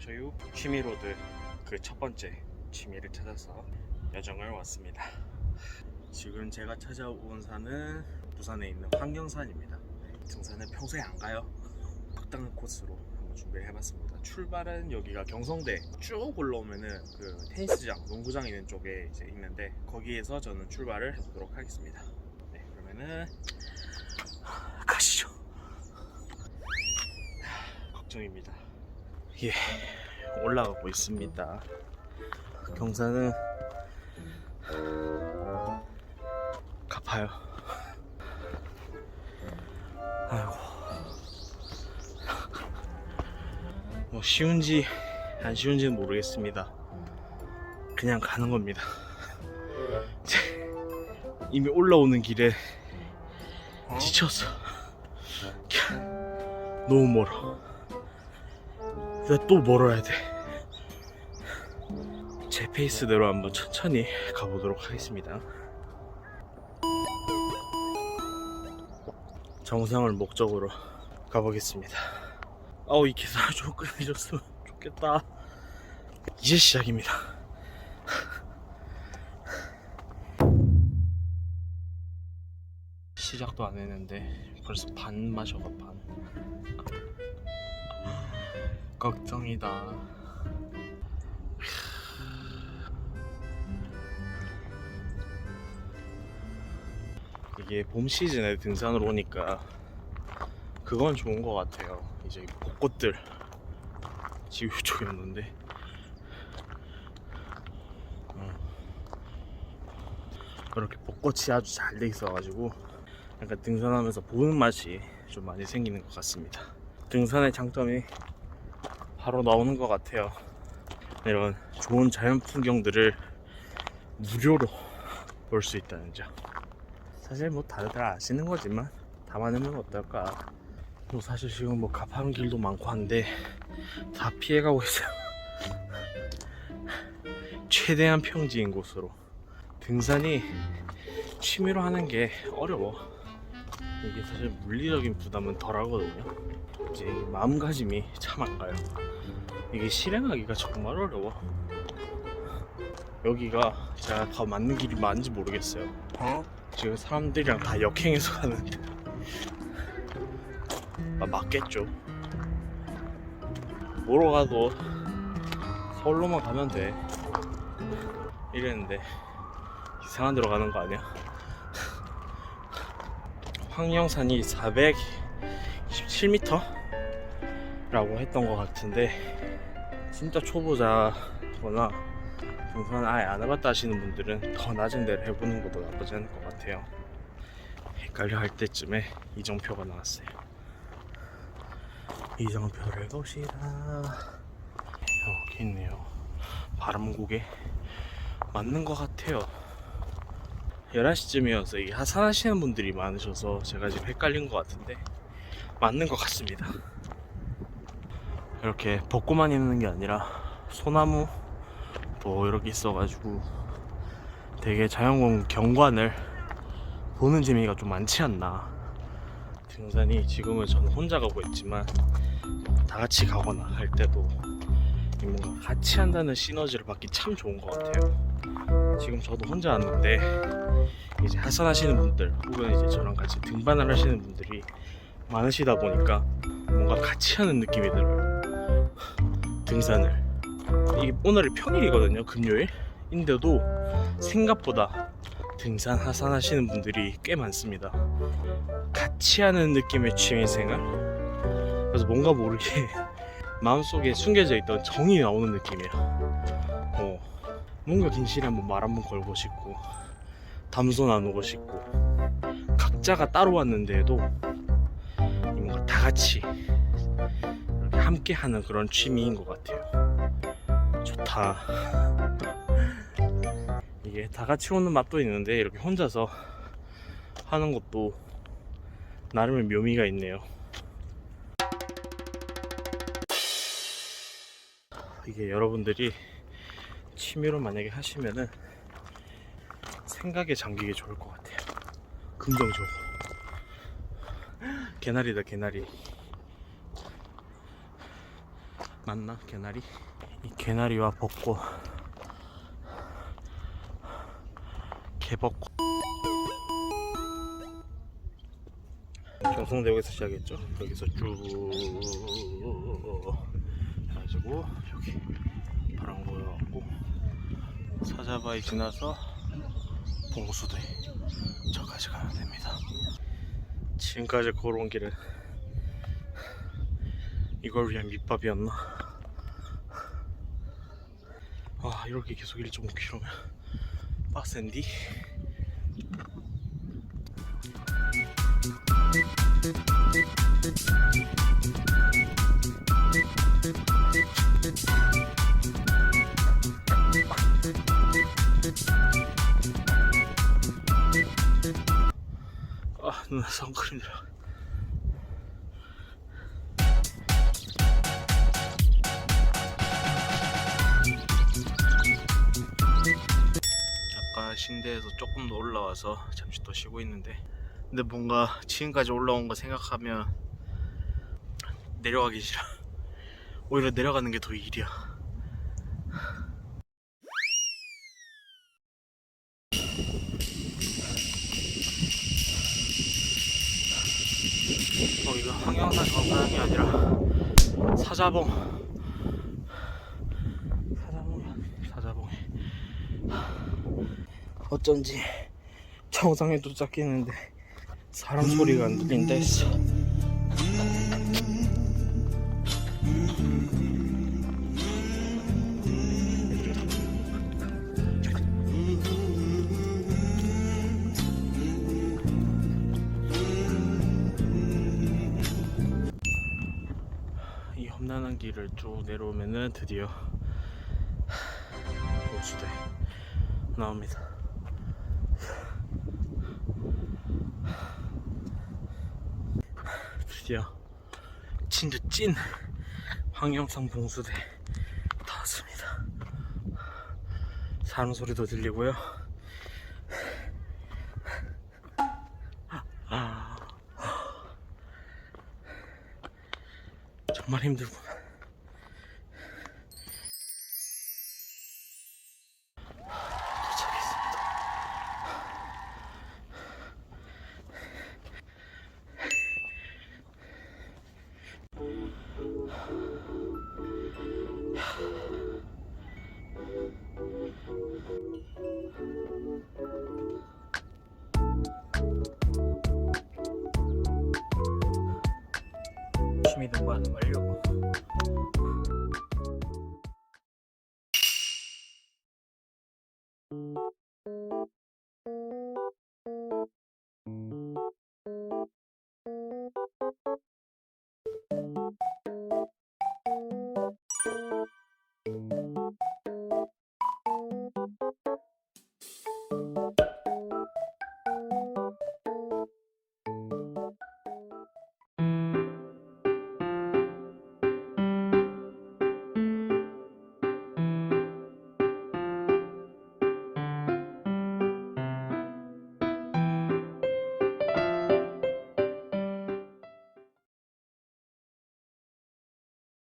저유 취미로드 그 첫 번째 취미를 찾아서 여정을 왔습니다. 지금 제가 찾아온 산은 부산에 있는 황령산입니다. 등산은 평소에 안 가요. 적당한 코스로 한번 준비를 해봤습니다. 출발은 여기가 경성대 쭉 올라오면은 그 테니스장, 농구장 있는 쪽에 이제 있는데 거기에서 저는 출발을 해보도록 하겠습니다. 네, 그러면은 가시죠. 걱정입니다. 예, 올라가고 있습니다. 경사는 가파요. 아이고. 뭐 쉬운지 안 쉬운지는 모르겠습니다. 그냥 가는 겁니다. 이미 올라오는 길에 지쳤어. 너무 멀어. 나또 멀어야 돼. 제 페이스대로 한번 천천히 가보도록 하겠습니다. 정상을 목적으로 가보겠습니다. 아우 이 계산을 좀 끝내줬으면 좋겠다. 이제 시작입니다. 시작도 안 했는데 벌써 반 마셔가 반. 걱정이다. 이게 봄 시즌에 등산을 오니까 그건 좋은 것 같아요. 이제 이 벚꽃들 지금 이쪽이었는데 어. 이렇게 벚꽃이 아주 잘 돼 있어가지고 약간 등산하면서 보는 맛이 좀 많이 생기는 것 같습니다. 등산의 장점이 바로 나오는 것 같아요. 이런 좋은 자연 풍경들을 무료로 볼 수 있다는 점. 사실 뭐 다들 아시는 거지만 담아내면 어떨까. 뭐 사실 지금 뭐 가파른 길도 많고 한데 다 피해가고 있어요. 최대한 평지인 곳으로 등산이 취미로 하는 게 어려워. 이게 사실 물리적인 부담은 덜 하거든요. 이제 이 마음가짐이 참 안 가요. 이게 실행하기가 정말 어려워. 여기가 제가 더 맞는 길이 맞는지 모르겠어요. 지금 사람들이랑 다 역행해서 가는데 아, 맞겠죠. 뭐로 가도 서울로만 가면 돼. 이랬는데 이상한 데로 가는 거 아니야? 황령산이 427m? 라고 했던 것 같은데 진짜 초보자거나 등산 아예 안 해봤다 하시는 분들은 더 낮은 데를 해보는 것도 나쁘지 않을 것 같아요. 헷갈려 할 때쯤에 이정표가 나왔어요. 이정표를 보시라 여기 있네요. 바람고개 맞는 것 같아요 11시쯤이어서 이 하산하시는 분들이 많으셔서 제가 지금 헷갈린 것 같은데 맞는 것 같습니다. 이렇게 벚꽃만 있는 게 아니라 소나무 또 이렇게 있어가지고 되게 자연공 경관을 보는 재미가 좀 많지 않나. 등산이 지금은 저는 혼자 가고 있지만 다 같이 가거나 할 때도 이 뭔가 같이 한다는 시너지를 받기 참 좋은 것 같아요 지금 저도 혼자 왔는데 이제 하산하시는 분들 혹은 이제 저랑 같이 등반을 하시는 분들이 많으시다 보니까 뭔가 같이 하는 느낌이 들어요. 등산을. 이게 오늘이 평일이거든요 금요일 인데도 생각보다 등산 하산하시는 분들이 꽤 많습니다. 같이 하는 느낌의 취미생활? 그래서 뭔가 모르게 마음속에 숨겨져 있던 정이 나오는 느낌이야 어, 뭔가 긴 시일에 한번 말 한번 걸고 싶고 담소 나누고 싶고 각자가 따로 왔는데도 뭔가 다 같이 이렇게 함께 하는 그런 취미인 것 같아요. 좋다. 이게 다 같이 오는 맛도 있는데 이렇게 혼자서 하는 것도 나름의 묘미가 있네요. 이게 여러분들이 취미로 만약에 하시면은 생각에 잠기기 좋을 것 같아요. 긍정적으로. 개나리다 개나리. 맞나 개나리? 이 개나리와 벚꽃 개벚꽃 경성대역에서 시작했죠 여기서 쭉 해가지고 여기 보여갖고 사자바위 지나서 봉수대 저까지 가면 됩니다 지금까지 걸어온 길은 이걸 위한 밑밥이었나? 아 이렇게 계속 1.5km면 빡센디? 아 눈에 선크림 들어 아까 신대에서 조금 더 올라와서 잠시 더 쉬고 있는데. 근데 뭔가 지금까지 올라온 거 생각하면 내려가기 싫어. 오히려 내려가는 게 더 일이야 여기가 황양산 정상이 아니라 사자봉. 사자봉이야. 사자봉이 어쩐지 정상에 도착했는데 사람 소리가 안 들린다 했어 길을 쭉 내려오면은 드디어 보수대 나옵니다. 드디어 진짜 찐 황영상 봉수대 다 왔습니다. 사람 소리도 들리고요. 아, 정말 힘들구 취미 등반 완료.